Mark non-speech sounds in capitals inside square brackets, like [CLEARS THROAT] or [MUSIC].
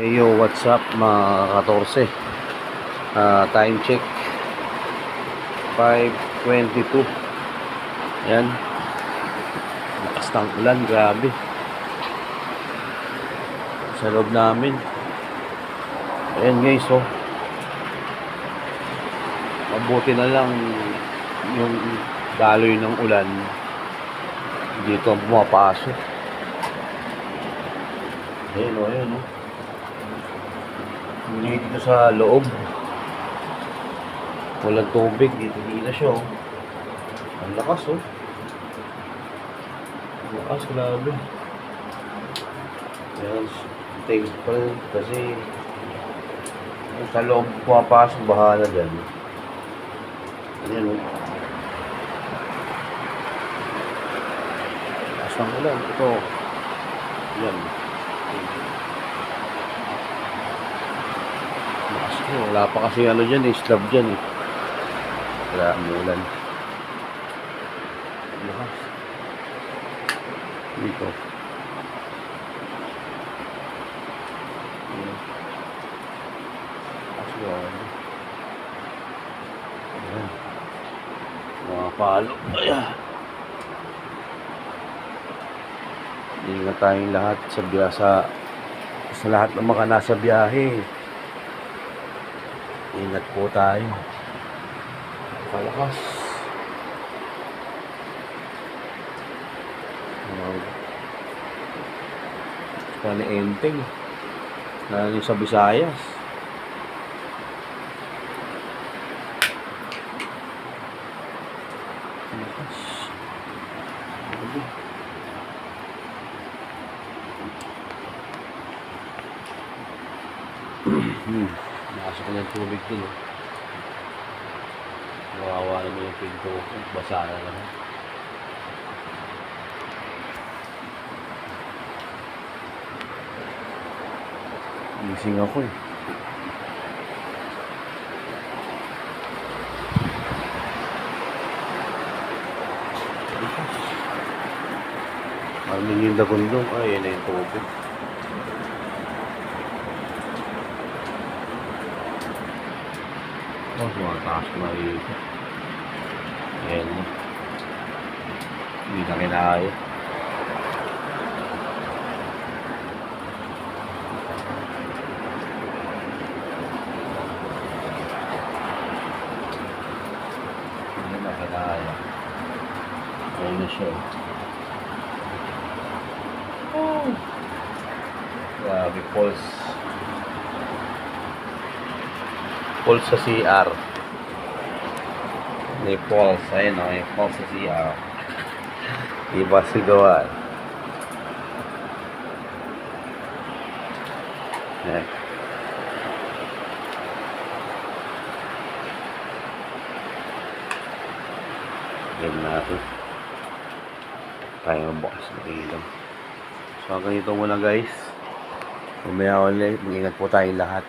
Hey yo, what's up mga 14? Ah, time check. 5.22. Yan. Lakas ng ulan, grabe. Sa loob namin. Ayan guys, oh. Mabuti na lang yung daloy ng ulan dito ang pumapasok. Ayan o, ayan o. Hindi dito sa loob. Walang tubig. Dito na siya oh. Ang lakas oh. Ang lakas, grabe. Ayan, rin kasi sa loob pumapasok, bahala dyan. Ayan oh. Lakas ng ulan. Ito. Yan. Lakas Wala pa kasi ano dyan eh. Slab dyan eh. Wala ang ulan. Lakas. Dito. Mga palo. Ingat tayong lahat sa biya sa lahat ng mga nasa biyahe. Ingat po tayo. Palakas. Ni Enteng. Lalo sa Visayas. Palakas. Grabe. [CLEARS THROAT] Hmm. Nakasok na yung tubig dun. Oh. Nawawa naman yung pinto. Basa na naman. Gising ako eh. Parang yung dagundong. Ay, yan na yung tubig. Oh, tumataas na rito. Ayan na. Hindi na kinaya. Hindi na kinaya. Ayan na siya. Oh. Grabe, pulse. Pulse sa CR. May pulse. Ayun o, may pulse sa CR. Iba sigawan. Ayan. Yan natin. Tayo magbukas ng ilaw. So, hanggang ito muna guys. Umaya ulit. Mag-ingat po tayong lahat.